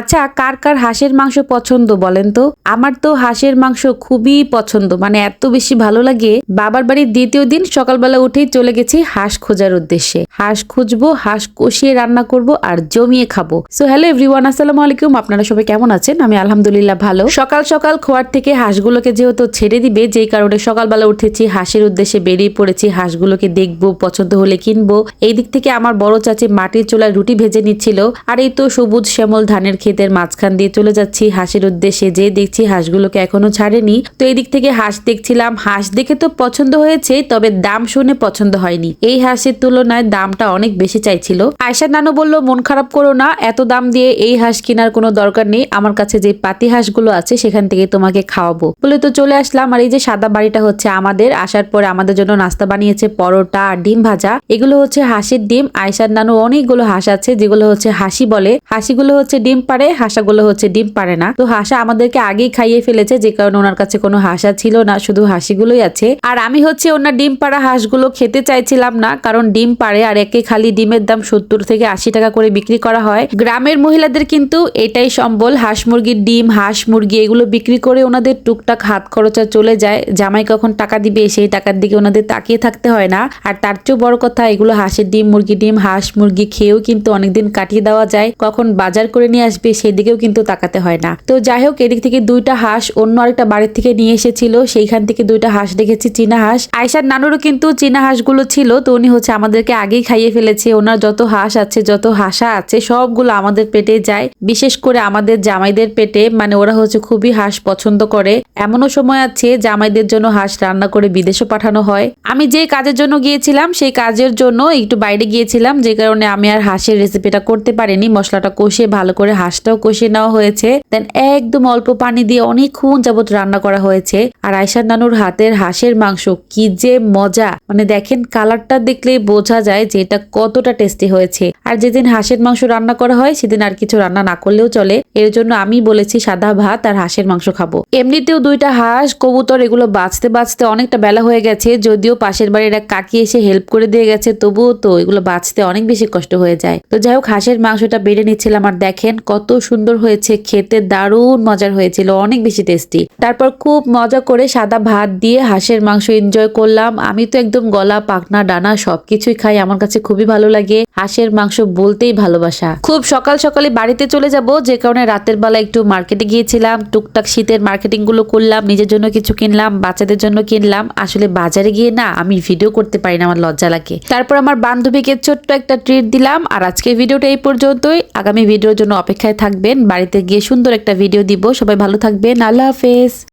আচ্ছা কার কার হাঁসের মাংস পছন্দ বলেন তো? আমার তো হাঁসের মাংস খুবই পছন্দ মানে এত বেশি ভালো লাগে। বাবার বাড়ির দ্বিতীয় দিন সকালবেলা উঠেই চলে গেছি হাঁস খোঁজার উদ্দেশ্যে। হাঁস খুঁজবো, হাঁস কষিয়ে রান্না করব আর জমিয়ে খাব। সো হ্যালো এভরিওয়ান আসসালামু আলাইকুম। আপনারা সবাই কেমন আছেন? আমি আলহামদুলিল্লাহ ভালো। সকাল সকাল খোয়ার থেকে হাঁসগুলোকে যেহেতু ছেড়ে দিবে, যেই কারণে সকালবেলা উঠেছি, হাঁসের উদ্দেশ্যে বেরিয়ে পড়েছি, হাঁসগুলোকে দেখব, পছন্দ হলে কিনবো। এই দিক থেকে আমার বড় চাচি মাটির চুলায় রুটি ভেজে নিচ্ছিল, আর এই তো সবুজ শ্যামল ধানের ক্ষেতের মাঝখান দিয়ে চলে যাচ্ছি। হাঁসের উদ্দেশ্যে যে দেখছি হাঁসগুলোকে এখনও ছাড়েনি। তো এই দিক থেকে হাঁস দেখছিলাম। হাঁস দেখে তো পছন্দ হয়েছে, তবে দাম শুনে পছন্দ হয়নি। এই হাঁসের তুলনায় দামটা অনেক বেশি চাইছিল। আয়সা নানু বলল, মন খারাপ করো না, এত দাম দিয়ে এই হাঁস কেনার কোনো দরকার নেই। আমার কাছে যে পাতি হাঁসগুলো আছে, সেখান থেকে তোমাকে খাওয়াবো। বলে তো চলে আসলাম। আর এই যে সাদা বাড়িটা হচ্ছে আমাদের, আসার পরে আমাদের জন্য নাস্তা বানিয়েছে পরোটা আর ডিম ভাজা। এগুলো হচ্ছে হাঁসের ডিম। আয়সার নানু অনেকগুলো হাঁস আছে, যেগুলো হচ্ছে হাসি বলে। হাসিগুলো হচ্ছে ডিম পারে হাঁসাগুলো হচ্ছে ডিম পারে না। তো হাঁসা আমাদেরকে আগেই খাইয়ে ফেলেছে, যে কারণে ওনার কাছে কোনো হাঁসা ছিল না, শুধু হাসিগুলোই আছে। আর আমি হচ্ছে ওনার ডিম পাড়া হাঁসগুলো খেতে চাইছিলাম না, কারণ ডিম পারে আর একে খালি ডিমের দাম সত্তর থেকে আশি টাকা করে বিক্রি করা হয়। গ্রামের মহিলাদের কিন্তু এটাই সম্বল, হাঁস মুরগির ডিম, হাঁস মুরগি, এগুলো বিক্রি করে ওনাদের টুকটাক হাত খরচা চলে যায়। জামাই কখন টাকা দিবে, সেই টাকার দিকে ওনাদের তাকিয়ে থাকতে হয় না। আর তার চেয়েও বড় কথা, এগুলো হাঁসের ডিম মুরগি ডিম, হাঁস মুরগি খেয়েও কিন্তু অনেকদিন কাটিয়ে দেওয়া যায়। কখন বাজার করে নিয়ে আসবে সেদিকেও কিন্তু তাকাতে হয় না। তো যাই হোক, এদিক থেকে দুইটা হাঁস অন্য আরেকটা বাড়ির থেকে নিয়ে এসেছিল। সেইখান থেকে দুইটা হাঁস দেখেছি, চীনা হাঁস। আয়সার নানুরও কিন্তু চীনা হাঁসগুলো ছিল, তো উনি হচ্ছে আমাদেরকে আগেই খাইয়ে ফেলেছে। ওনার যত হাঁস আছে, যত হাঁসা আছে, সবগুলো আমাদের পেটে যায়। বিশেষ করে আমাদের জামাইদের পেটে মানে ওরা হচ্ছে খুবই হাঁস পছন্দ করে। এমনও সময় আছে, জামাইদের জন্য হাঁস রান্না করে বিদেশে পাঠানো হয়। আমি যে কাজের জন্য গিয়েছিলাম, সেই কাজের জন্য একটু বাইরে গিয়েছিলাম, যে কারণে আমি আর হাঁসের রেসিপিটা করতে পারিনি। মশলাটা কষে ভালো করে হাঁসটাও কষিয়ে নেওয়া হয়েছে। দেন একদম অল্প পানি দিয়ে অনেকক্ষণ যাবত রান্না করা হয়েছে। আর আয়সার নানুর হাতের হাঁসের মাংস, কি যে মজা! মানে দেখেন কালারটা দেখলে বোঝা যায় যে এটা কতটা টেস্টি হয়েছে। আর যেদিন হাঁসের মাংস রান্না করা হয়, সেদিন আর কিছু রান্না না করলেও চলে। এর জন্য আমি বলেছি সাদা ভাত আর হাঁসের মাংস খাব। এমনিতেও দুইটা হাঁস, কবুতর এগুলো বাঁচতে বাঁচতে অনেকটা বেলা হয়ে গেছে, যদিও পাশের বাড়ির এক কাকি এসে হেল্প করে দিয়ে গেছে, তবুও তো এগুলো বাঁচতে অনেক বেশি কষ্ট হয়ে যায়। তো যাই হোক, হাঁসের মাংসটা বেড়ে নিচ্ছিলাম আর দেখেন কত সুন্দর হয়েছে, খেতে দারুণ মজার হয়েছিল, অনেক বেশি টেস্টি তারপর খুব মজা করে সাদা ভাত দিয়ে হাঁসের মাংস এনজয় করলাম। আমি তো একদম গলা পাকনা ডানা সবকিছুই খাই, আমার কাছে খুবই ভালো লাগে। হাঁসের মাংস বলতেই ভালোবাসা। খুব সকাল সকালে বাড়িতে চলে যাব, যে কারণে রাতের বেলা একটু মার্কেটে গিয়েছিলাম, টুকটাক শীতের মার্কেটিংগুলো করলাম, নিজের জন্য কিছু কিনলাম, বাচ্চাদের জন্য কিনলাম। আসলে বাজারে গিয়ে না আমি ভিডিও করতে পারি না আমার লজ্জা লাগে। তারপর আমার বান্ধবীকে ছোট্ট একটা ট্রিট দিলাম, আর আজকে ভিডিওটা এই পর্যন্তই। আগামী ভিডিওর জন্য অপেক্ষায় থাকবেন, বাড়িতে গিয়ে সুন্দর একটা ভিডিও দিব। সবাই ভালো থাকবেন, আল্লাহ হাফেজ।